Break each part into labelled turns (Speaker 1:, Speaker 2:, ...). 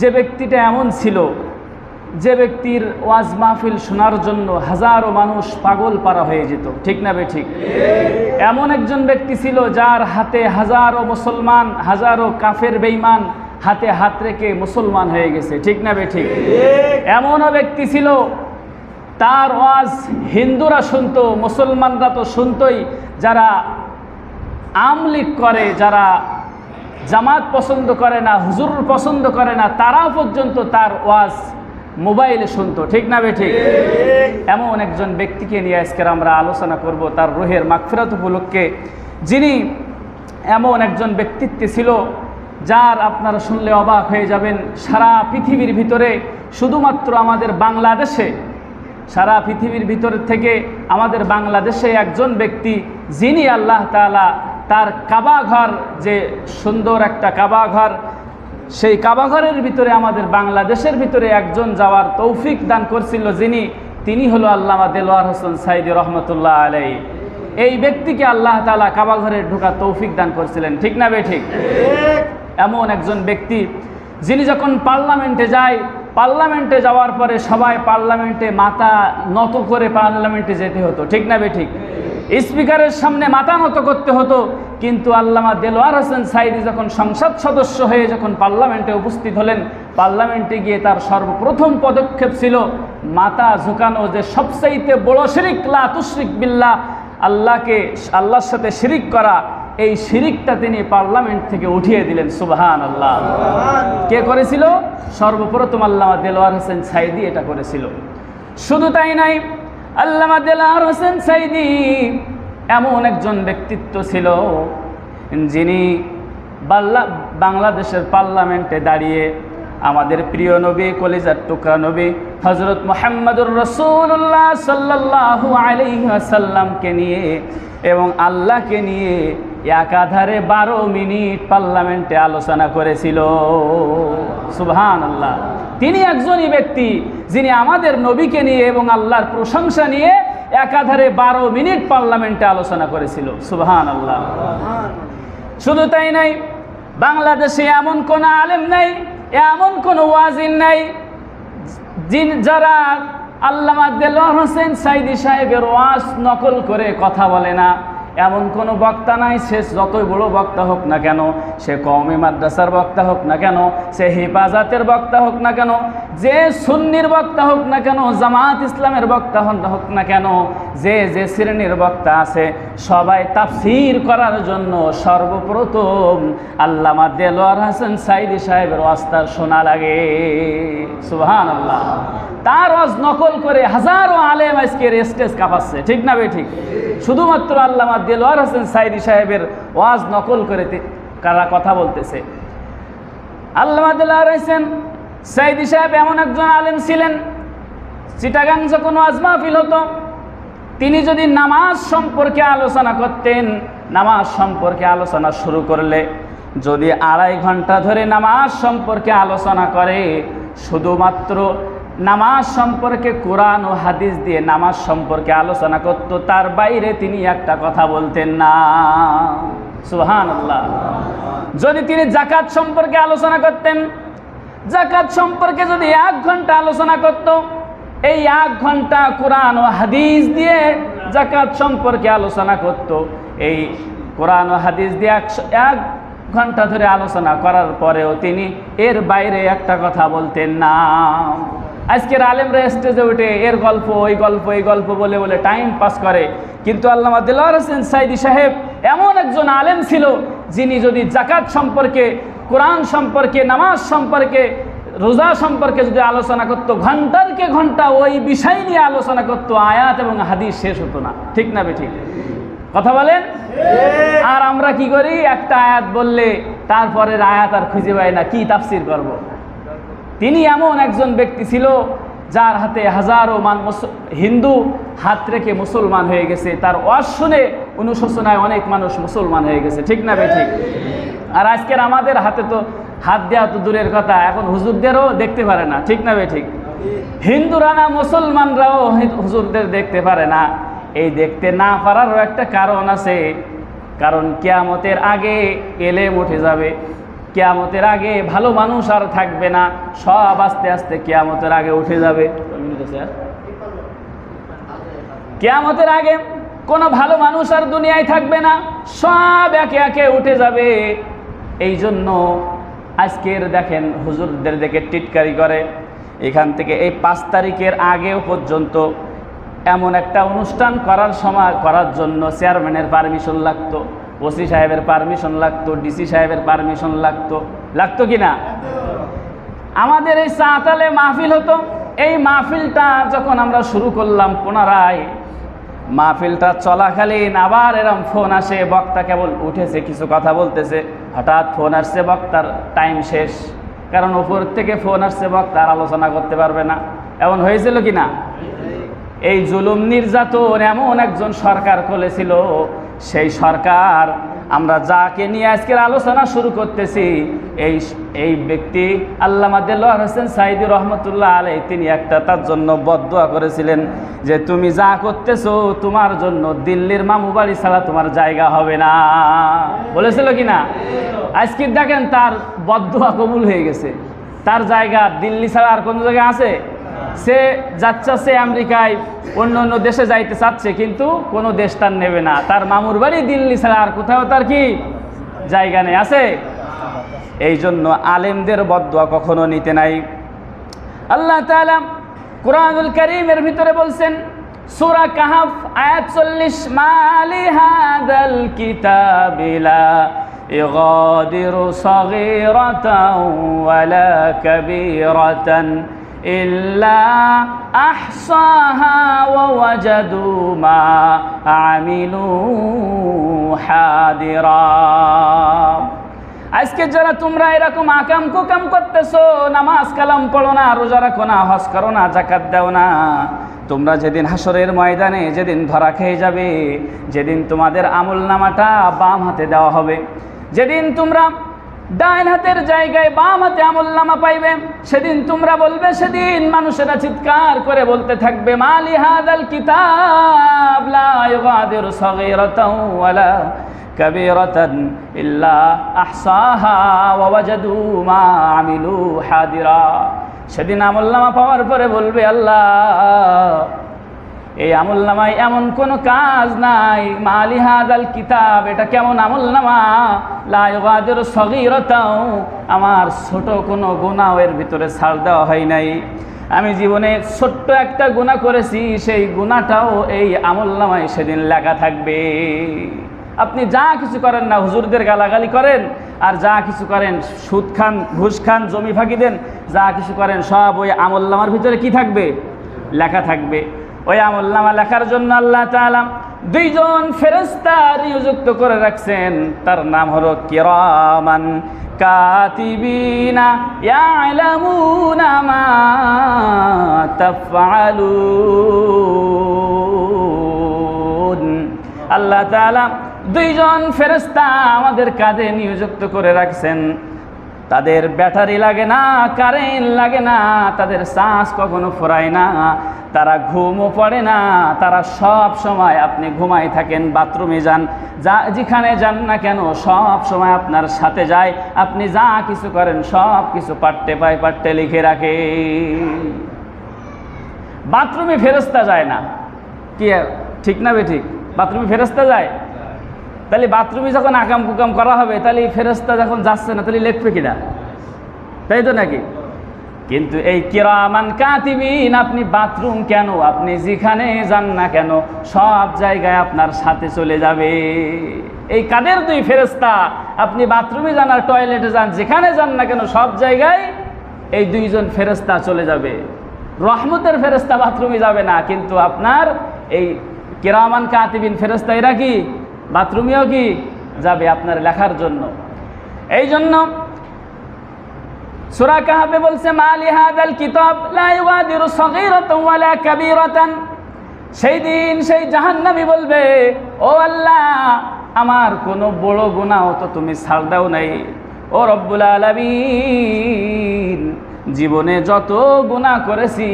Speaker 1: যে ব্যক্তিটা এমন ছিল, যে ব্যক্তির ওয়াজ মাহফিল শোনার জন্য হাজারো মানুষ পাগল পারা হয়ে যেত, ঠিক না বে ঠিক? এমন একজন ব্যক্তি ছিল যার হাতে হাজারো মুসলমান, হাজারো কাফের বেইমান হাতে হাত রেখে মুসলমান হয়ে গেছে, ঠিক না বে ঠিক? এমনও ব্যক্তি ছিল, তার ওয়াজ হিন্দুরা শুনতো, মুসলমানরা তো শুনতই, যারা আমলিক করে, যারা জামাত পছন্দ করে না, হুজুর পছন্দ করে না তারাও পর্যন্ত তার ওয়াজ মোবাইলে শুনতো, ঠিক না বে ঠিক? এমন একজন ব্যক্তিকে নিয়ে আজকের আমরা আলোচনা করব, তার রোহের মাগফিরাত উপলক্ষে। যিনি এমন একজন ব্যক্তিত্ব ছিল, যার আপনারা শুনলে অবাক হয়ে যাবেন, সারা পৃথিবীর ভিতরে, শুধুমাত্র আমাদের বাংলাদেশে, সারা পৃথিবীর ভিতর থেকে আমাদের বাংলাদেশে একজন ব্যক্তি, যিনি আল্লাহ তাআলা তার কাবা ঘর যে সুন্দর একটা কাবা ঘর সেই কাবা ঘরের ভিতরে আমাদের বাংলাদেশের ভিতরে একজন যাওয়ার তৌফিক দান করছিল যিনি, তিনি হলো আল্লামা দেলোয়ার হোসেন সাইদি রহমতুল্লাহ আলাই এই ব্যক্তিকে আল্লাহ তাআলা কাবা ঘরে ঢোকা তৌফিক দান করছিলেন। ঠিক না বে ঠিক? এমন একজন ব্যক্তি, যিনি যখন পার্লামেন্টে যায়, পার্লামেন্টে যাওয়ার পরে সবাই পার্লামেন্টে মাথা নত করে পার্লামেন্টে যেতে হতো। ঠিক না বে ঠিক? স্পিকারের সামনে মাথা নত করতে হতো, কিন্তু আল্লামা দেলোয়ার হোসেন সাইদি যখন সংসদ সদস্য হয়ে যখন পার্লামেন্টে উপস্থিত হলেন, পার্লামেন্টে গিয়ে তার সর্বপ্রথম পদক্ষেপ ছিল, মাথা ঝুঁকানো যে সবচাইতে বড় শিরিক, লা বিল্লাহ, আল্লাহকে, আল্লাহর সাথে শিরিক করা, এই শিরিকটা তিনি পার্লামেন্ট থেকে উঠিয়ে দিলেন সুবাহান আল্লাহ কে করেছিল? সর্বপ্রথম আল্লামা দেলোয়ার হোসেন সাইদি এটা করেছিল। শুধু তাই নাই আল্লামা দেলোয়ার হোসেন সাইদি এমন একজন ব্যক্তিত্ব ছিল যিনি বাল্লা বাংলাদেশের পার্লামেন্টে দাঁড়িয়ে আমাদের প্রিয় নবী, কলিজার টুকরা নবী হজরত মোহাম্মদুর রসুল্লাহ সাল্লাহু আলাইসাল্লামকে নিয়ে এবং আল্লাহকে নিয়ে একাধারে বারো মিনিট পার্লামেন্টে আলোচনা করেছিল। সুবহান আল্লাহ তিনি একজনই ব্যক্তি যিনি আমাদের নবীকে নিয়ে এবং আল্লাহর প্রশংসা নিয়ে একাধারে বারো মিনিট পার্লামেন্টে আলোচনা করেছিল। সুবহান আল্লাহ শুধু তাই নাই, বাংলাদেশে এমন কোনো আলেম নাই, এমন কোনো ওয়াজিন নাই যারা দেলোয়ার হোসেন সাইদি সাহেবের ওয়াজ নকল করে কথা বলে না। এমন কোনো বক্তা নাই, সে যতই বড় বক্তা হোক না কেন, সে কওমি মাদ্রাসার বক্তা হোক না কেন, সে হেফাজতের বক্তা হোক না কেন, যে সুন্নির বক্তা হোক না কেন জামাত ইসলামের বক্তা হোক না কেন, যে যে শ্রেণির বক্তা আছে, সবাই তাফসির করার জন্য সর্বপ্রথম আল্লামা দেলোয়ার হাসান সাইদি সাহেবের ওয়াস্তার শোনা লাগে। সুবহান আল্লাহ তার ওয়াজ নকল করে হাজারো আলেম আজকে স্টেজ কাঁপাচ্ছে। ঠিক না বে ঠিক। শুধুমাত্র আল্লামা দেলোয়ার হোসেন সাইদি সাহেবের ওয়াজ নকল করে কারা কথা বলতেছে। আল্লামা দেলোয়ার হোসেন সাইদি সাহেব এমন একজন আলেম ছিলেন, চিটাগাং যখন ওয়াজ মাহফিল হতো, তিনি যদি নামাজ সম্পর্কে আলোচনা করতেন, নামাজ সম্পর্কে আলোচনা শুরু করলে, যদি আড়াই ঘণ্টা ধরে নামাজ সম্পর্কে আলোচনা করে, শুধুমাত্র নামাজ সম্পর্কে কোরআন ও হাদিস দিয়ে নামাজ সম্পর্কে আলোচনা করত, তার বাইরে তিনি একটা কথা বলতেন না। সুহান আল্লাহ যদি তিনি জাকাত সম্পর্কে আলোচনা করতেন জাকাত সম্পর্কে যদি এক ঘণ্টা আলোচনা করত, এই এক ঘণ্টা কোরআন ও হাদিস দিয়ে জাকাত সম্পর্কে আলোচনা করত, এই কোরআন ও হাদিস দিয়ে একশো, এক ঘণ্টা ধরে আলোচনা করার পরেও তিনি এর বাইরে একটা কথা বলতেন না। আজকের আলেমরা স্টেজে উঠে এর গল্প ওই গল্প এই গল্প বলে বলে টাইম পাস করে। কিন্তু আল্লামা দিলওয়ার হোসেন সাইদি সাহেব এমন একজন আলেম ছিল যিনি যদি জাকাত সম্পর্কে কোরআন সম্পর্কে নামাজ সম্পর্কে রোজা সম্পর্কে যদি আলোচনা করতো ঘণ্টার কে ঘণ্টা ওই বিষয় নিয়ে আলোচনা করতো আয়াত এবং হাদিস শেষ হতো না। ঠিক না ঠিক কথা বলেন? আর আমরা কি করি? একটা আয়াত বললে তারপরের আয়াত আর খুঁজে পাই না কি তাফসির করব। তিনি এমন একজন ব্যক্তি ছিল যার হাতে হাজারো মান হিন্দু হাত রেখে মুসলমান হয়ে গেছে। তার ওয়াজ অনুশোচনায় অনেক মানুষ মুসলমান হয়ে গেছে। ঠিক না বে ঠিক। আর আজকের আমাদের হাতে তো হাত দেওয়া তো দূরের কথা। এখন হুজুরদেরও দেখতে পারে না। ঠিক না বে ঠিক। হিন্দুরা না মুসলমানরাও হুজুরদের দেখতে পারে না। এই দেখতে না পারারও একটা কারণ আছে। কারণ কেয়ামতের আগে এলেম উঠে যাবে। কেয়ামতের আগে ভালো মানুষ আর থাকবে না সব আস্তে আস্তে কেয়ামতের আগে উঠে যাবে। কেয়ামতের আগে কোনো ভালো মানুষ আর দুনিয়ায় থাকবে না সব একে একে উঠে যাবে। এই জন্য আজকের দেখেন হুজুরদের দেখে টিটকারি করে এখান থেকে এই পাঁচ তারিখের আগেও পর্যন্ত এমন একটা অনুষ্ঠান করার সময় করার জন্য চেয়ারম্যানের পারমিশন লাগতো। ওসি সাহেবের পারমিশন লাগতো, ডিসি সাহেবের পারমিশন লাগতো। লাগতো কি না? আমাদের এই চাতালে মাহফিল হতো। এই মাহফিলটা যখন আমরা শুরু করলাম পুনরায়, মাহফিলটা চলাকালীন আবার এরম ফোন আসে, বক্তা কেবল উঠেছে, কিছু কথা বলতেছে। হঠাৎ ফোন আসছে বক্তার টাইম শেষ। কারণ উপর থেকে ফোন আসছে বক্তার আলোচনা করতে পারবে না। এমন হয়েছিল কি না? এই জুলুম নির্যাতন এমন একজন সরকার করেছিল সেই সরকার, আমরা যাকে নিয়ে আজকের আলোচনা শুরু করতেছি, এই এই ব্যক্তি আল্লামা দেলোয়ার হোসেন সাইদি রহমতুল্লাহ আলাই তিনি একটা তার জন্য বদুয়া করেছিলেন যে, তুমি যা করতেছো, তোমার জন্য দিল্লির মামু বাড়ি ছাড়া তোমার জায়গা হবে না। বলেছিল কি না? আজকে দেখেন তার বদুয়া কবুল হয়ে গেছে। তার জায়গা দিল্লি ছাড়া আর কোনো জায়গায় আছে? সে যাচ্ছে আমেরিকায় অন্য অন্য দেশে যাইতে চাচ্ছে কিন্তু কোনো দেশ তার নেবে না তার মামুর বাড়ি দিল্লি ছাড়া আর কোথাও তার কি জায়গা নেই আছে এই জন্য আলেমদের বদুয়া কখনো নিতে নাই আল্লাহ তাআলা কোরআনুল করিমের ভিতরে বলছেন সূরা কাহাফ আয়াত চল্লিশ মালি হাদাল কিতাবিলা يغادر صغيرة ولا كبيرة إلا أحصاها ووجدوا ما عملوا حاضرا আজকে যারা তোমরা এরকম আকাম কুকাম করতেছো নামাজ কালাম পড়ো না রোজা রাখো না হজ করো না জাকাত দাও না তোমরা যেদিন হাসরের ময়দানে যেদিন ধরা খেয়ে যাবে যেদিন তোমাদের আমল নামাটা বাম হাতে দেওয়া হবে যেদিন তোমরা ডাইন হাতের জায়গায় বাম হাতে আমল নামা পাইবে। সেদিন তোমরা বলবে, সেদিন মানুষেরা চিৎকার করে বলতে থাকবে, মালি হাদাল কিতাব ইল্লা মা হাদিরা। সেদিন আমল নামা পাওয়ার পরে বলবে, আল্লাহ এই আমল নামায় এমন কোনো কাজ নাই। মালিহাদ আল কিতাব, এটা কেমন আমল নামা লাইবাদের সগিরতাও, আমার ছোট কোনো গুণাও এর ভিতরে ছাড় দেওয়া হয় নাই। আমি জীবনে ছোট্ট একটা গুণা করেছি, সেই গুণাটাও এই আমল নামায় সেদিন লেখা থাকবে। আপনি যা কিছু করেন না, হুজুরদের গালাগালি করেন, আর যা কিছু করেন, সুদ খান, ঘুষ খান, জমি ফাঁকি দেন, যা কিছু করেন, সব ওই আমল নামার ভিতরে কি থাকবে? লেখা থাকবে। ওই আমলনামা লেখার জন্য আল্লাহ তাআলা দুইজন ফেরেস্তা নিযুক্ত করে রাখছেন। তার নাম হলো কিরামান আল্লাহ তাআলা দুইজন ফেরেস্তা আমাদের কাঁধে নিযুক্ত করে রাখছেন। তাদের ব্যাটারি লাগে না কারেন্ট লাগে না, তাদের শ্বাস কখনো ফোরায় না, তারা ঘুমও পড়ে না, তারা সব সময় আপনি ঘুমাই থাকেন, বাথরুমে যান, যা যেখানে যান না কেন, সব সময় আপনার সাথে যায়, আপনি যা কিছু করেন, সব কিছু পাট্টে পায় পাট্টে লিখে রাখে। বাথরুমে ফেরস্তা যায় না। কি, ঠিক না বে ঠিক বাথরুমে ফেরস্তা যায়? তাহলে বাথরুমে যখন আকাম কুকাম করা হবে, তাহলে এই ফেরস্তা যখন যাচ্ছে না, তাহলে লেখবে কিনা? তাই তো নাকি? কিন্তু এই কিরামান কাতিবিন, আপনি বাথরুম কেন? আপনি যেখানে যান না কেন, সব জায়গায় আপনার সাথে চলে যাবে। এই কাদের দুই ফেরস্তা আপনি বাথরুমে যান আর টয়লেটে যান, যেখানে যান না কেন, সব জায়গায় এই দুইজন ফেরস্তা চলে যাবে। রহমতের ফেরস্তা বাথরুমে যাবে না, কিন্তু আপনার এই কিরামান কাতিবিন ফেরস্তা এরা কি? বাথরুমেও কি যাবে আপনার লেখার জন্য? এই জন্য সূরা কাহাবে বলছে মালি হাদাল কিতাব, লা ইউগাদিরু সগীরাতান ওয়ালা কাবীরাতান। সেই দিন সেই জাহান্নামী বলবে, ও আল্লাহ, আমার কোনো বড় গুনাহ তো তুমি ছাড় দাও নাই। ও রব্বুল আলামিন, জীবনে যত গুনাহ করেছি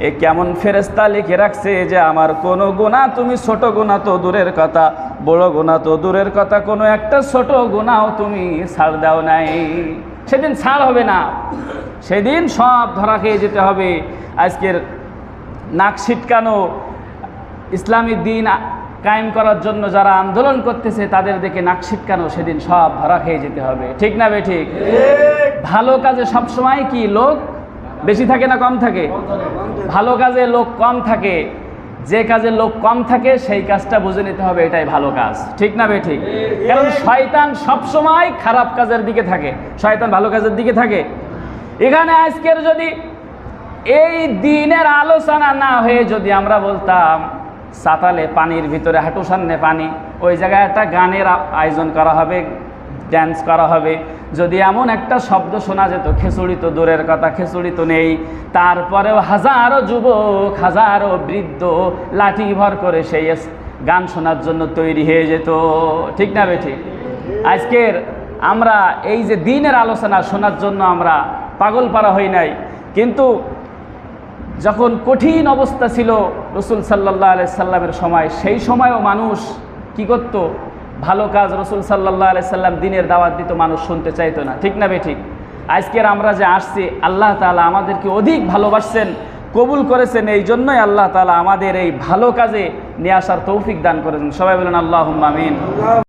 Speaker 1: এ কেমন ফেরেস্তা লিখে রাখছে যে আমার কোনো গুণা তুমি ছোট গুণা তো দূরের কথা বড় গুণা তো দূরের কথা কোনো একটা ছোট গুণাও তুমি ছাড় দাও নাই। সেদিন ছাড় হবে না। সেদিন সব ধরা খেয়ে যেতে হবে। আজকের নাক ছিটকানো ইসলামী দিন কায়েম করার জন্য যারা আন্দোলন করতেছে তাদের দেখে নাক ছিটকানো সেদিন সব ধরা খেয়ে যেতে হবে। ঠিক না বে ঠিক। ভালো কাজে সবসময় কি লোক বেশি থাকে না কম থাকে? ভালো কাজে লোক কম থাকে। যে কাজে লোক কম থাকে, সেই কাজটা বুঝে নিতে হবে, এটাই ভালো কাজ। ঠিক না বে ঠিক? কারণ শয়তান সবসময় খারাপ কাজের দিকে থাকে। শয়তান ভালো কাজের দিকে থাকে। এখানে আজকের যদি এই দিনের আলোচনা না হয়ে যদি আমরা বলতাম, সাতালে পানির ভিতরে হাঁটু সামনে পানি, ওই জায়গায় একটা গানের আয়োজন করা হবে। ড্যান্স করা হবে। যদি এমন একটা শব্দ শোনা যেত, খেচুড়ি তো দূরের কথা, খেচুড়ি তো নেই। তারপরেও হাজারো যুবক, হাজারো বৃদ্ধ লাঠি ভর করে সেই গান শোনার জন্য তৈরি হয়ে যেত। ঠিক না বেঠিক আজকের আমরা এই যে দিনের আলোচনা শোনার জন্য আমরা পাগল পারা হই নাই। কিন্তু যখন কঠিন অবস্থা ছিল রসুল সাল্লাহ আলাই সাল্লামের সময়, সেই সময়ও মানুষ কি করত? ভালো কাজ রসুল সাল্লাহ আলি সাল্লাম দিনের দাওয়াত দিত, মানুষ শুনতে চাইতো না। ঠিক না বেঠিক আজকের আমরা যে আসছি, আল্লাহ তালা আমাদেরকে অধিক ভালোবাসছেন, কবুল করেছেন, এই জন্যই আল্লাহ তালা আমাদের এই ভালো কাজে নিয়ে আসার তৌফিক দান করেছেন। সবাই বলেন আল্লাহ আমিন।